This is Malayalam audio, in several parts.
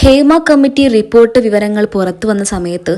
ഹേമ കമ്മിറ്റി റിപ്പോർട്ട് വിവരങ്ങൾ പുറത്തു വന്ന സമയത്ത്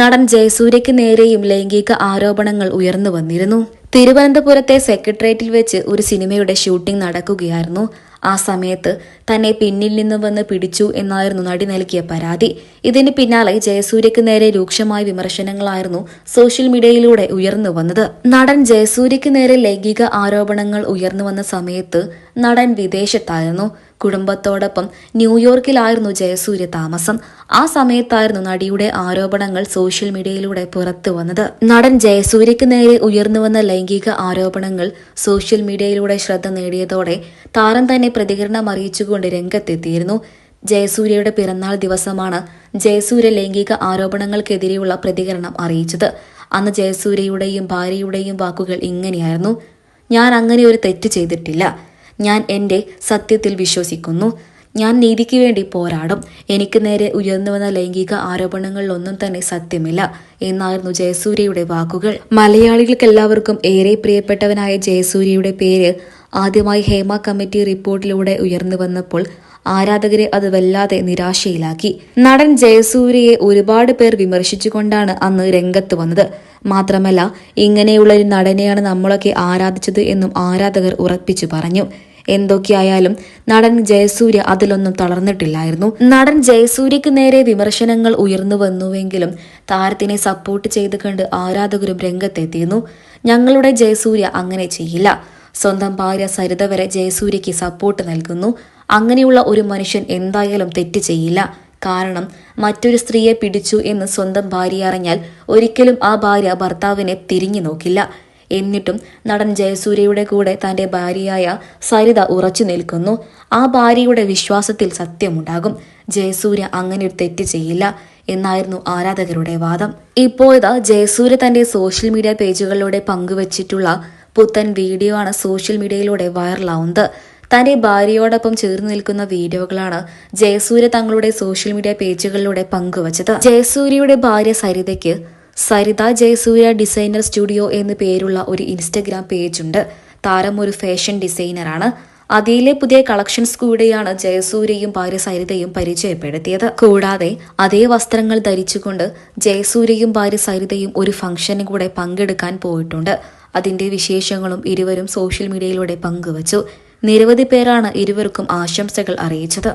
നടൻ ജയസൂര്യയ്ക്ക് നേരെയും ലൈംഗിക ആരോപണങ്ങൾ ഉയർന്നു വന്നിരുന്നു. തിരുവനന്തപുരത്തെ സെക്രട്ടേറിയറ്റിൽ വെച്ച് ഒരു സിനിമയുടെ ഷൂട്ടിംഗ് നടക്കുകയായിരുന്നു. ആ സമയത്ത് തന്നെ പിന്നിൽ നിന്ന് വന്ന് പിടിച്ചു എന്നായിരുന്നു നടി നൽകിയ പരാതി. ഇതിന് പിന്നാലെ ജയസൂര്യക്ക് നേരെ രൂക്ഷമായ വിമർശനങ്ങളായിരുന്നു സോഷ്യൽ മീഡിയയിലൂടെ ഉയർന്നു വന്നത്. നടൻ ജയസൂര്യക്ക് നേരെ ലൈംഗിക ആരോപണങ്ങൾ ഉയർന്നു വന്ന സമയത്ത് നടൻ വിദേശത്തായിരുന്നു. കുടുംബത്തോടൊപ്പം ന്യൂയോർക്കിലായിരുന്നു ജയസൂര്യ താമസം. ആ സമയത്തായിരുന്നു നടിയുടെ ആരോപണങ്ങൾ സോഷ്യൽ മീഡിയയിലൂടെ പുറത്തു വന്നത്. നടൻ ജയസൂര്യക്ക് നേരെ ഉയർന്നുവന്ന ലൈംഗിക ആരോപണങ്ങൾ സോഷ്യൽ മീഡിയയിലൂടെ ശ്രദ്ധ നേടിയതോടെ താരം തന്നെ പ്രതികരണം അറിയിച്ചുകൊണ്ട് രംഗത്തെത്തിയിരുന്നു. ജയസൂര്യയുടെ പിറന്നാൾ ദിവസമാണ് ജയസൂര്യ ലൈംഗിക ആരോപണങ്ങൾക്കെതിരെയുള്ള പ്രതികരണം അറിയിച്ചത്. അന്ന് ജയസൂര്യയുടെയും ഭാര്യയുടെയും വാക്കുകൾ ഇങ്ങനെയായിരുന്നു. ഞാൻ അങ്ങനെ ഒരു തെറ്റ് ചെയ്തിട്ടില്ല. ഞാൻ എന്റെ സത്യത്തിൽ വിശ്വസിക്കുന്നു. ഞാൻ നീതിക്ക് വേണ്ടി പോരാടും. എനിക്ക് നേരെ ഉയർന്നു വന്ന ലൈംഗിക ആരോപണങ്ങളിലൊന്നും തന്നെ സത്യമില്ല എന്നായിരുന്നു ജയസൂര്യയുടെ വാക്കുകൾ. മലയാളികൾക്കെല്ലാവർക്കും ഏറെ പ്രിയപ്പെട്ടവനായ ജയസൂര്യയുടെ പേര് ആദ്യമായി ഹേമ കമ്മിറ്റി റിപ്പോർട്ടിലൂടെ ഉയർന്നു വന്നപ്പോൾ ആരാധകരെ അത് വല്ലാതെ നിരാശയിലാക്കി. നടൻ ജയസൂര്യയെ ഒരുപാട് പേർ വിമർശിച്ചുകൊണ്ടാണ് അന്ന് രംഗത്ത് വന്നത്. മാത്രമല്ല ഇങ്ങനെയുള്ള ഒരു നടനെയാണ് നമ്മളൊക്കെ ആരാധിച്ചത് എന്നും ആരാധകർ ഉറപ്പിച്ചു പറഞ്ഞു. എന്തൊക്കെയായാലും നടൻ ജയസൂര്യ അതിലൊന്നും തളർന്നിട്ടില്ലായിരുന്നു. നടൻ ജയസൂര്യക്ക് നേരെ വിമർശനങ്ങൾ ഉയർന്നു വന്നുവെങ്കിലും താരത്തിനെ സപ്പോർട്ട് ചെയ്ത് കണ്ട് ആരാധകരും രംഗത്തെത്തിയിരുന്നു. ഞങ്ങളുടെ ജയസൂര്യ അങ്ങനെ ചെയ്യില്ല. സ്വന്തം ഭാര്യ സരിത വരെ ജയസൂര്യക്ക് സപ്പോർട്ട് നൽകുന്നു. അങ്ങനെയുള്ള ഒരു മനുഷ്യൻ എന്തായാലും തെറ്റ് ചെയ്യില്ല. കാരണം മറ്റൊരു സ്ത്രീയെ പിടിച്ചു എന്ന് സ്വന്തം ഭാര്യ അറിഞ്ഞാൽ ഒരിക്കലും ആ ഭാര്യ ഭർത്താവിനെ തിരിഞ്ഞു നോക്കില്ല. എന്നിട്ടും നടൻ ജയസൂര്യയുടെ കൂടെ തന്റെ ഭാര്യയായ സരിത ഉറച്ചു നിൽക്കുന്നു. ആ ഭാര്യയുടെ വിശ്വാസത്തിൽ സത്യമുണ്ടാകും. ജയസൂര്യ അങ്ങനെ ഒരു തെറ്റ് ചെയ്യില്ല എന്നായിരുന്നു ആരാധകരുടെ വാദം. ഇപ്പോഴത്തെ ജയസൂര്യ തന്റെ സോഷ്യൽ മീഡിയ പേജുകളിലൂടെ പങ്കുവച്ചിട്ടുള്ള പുത്തൻ വീഡിയോ ആണ് സോഷ്യൽ മീഡിയയിലൂടെ വൈറലാവുന്നത്. തന്റെ ഭാര്യയോടൊപ്പം ചേർന്ന് നിൽക്കുന്ന വീഡിയോകളാണ് ജയസൂര്യ തങ്ങളുടെ സോഷ്യൽ മീഡിയ പേജുകളിലൂടെ പങ്കുവച്ചത്. ജയസൂര്യയുടെ ഭാര്യ സരിതയ്ക്ക് സരിത ജയസൂര്യ ഡിസൈനർ സ്റ്റുഡിയോ എന്ന് പേരുള്ള ഒരു ഇൻസ്റ്റഗ്രാം പേജുണ്ട്. താരം ഒരു ഫാഷൻ ഡിസൈനറാണ്. അതിലെ പുതിയ കളക്ഷൻസ് കൂടെയാണ് ജയസൂര്യയും ഭാര്യ സരിതയും പരിചയപ്പെടുത്തിയത്. കൂടാതെ അതേ വസ്ത്രങ്ങൾ ധരിച്ചുകൊണ്ട് ജയസൂര്യയും ഭാര്യ സരിതയും ഒരു ഫംഗ്ഷന് കൂടെ പങ്കെടുക്കാൻ പോയിട്ടുണ്ട്. അതിന്റെ വിശേഷങ്ങളും ഇരുവരും സോഷ്യൽ മീഡിയയിലൂടെ പങ്കുവച്ചു. നിരവധി പേരാണ് ഇരുവർക്കും ആശംസകൾ അറിയിച്ചത്.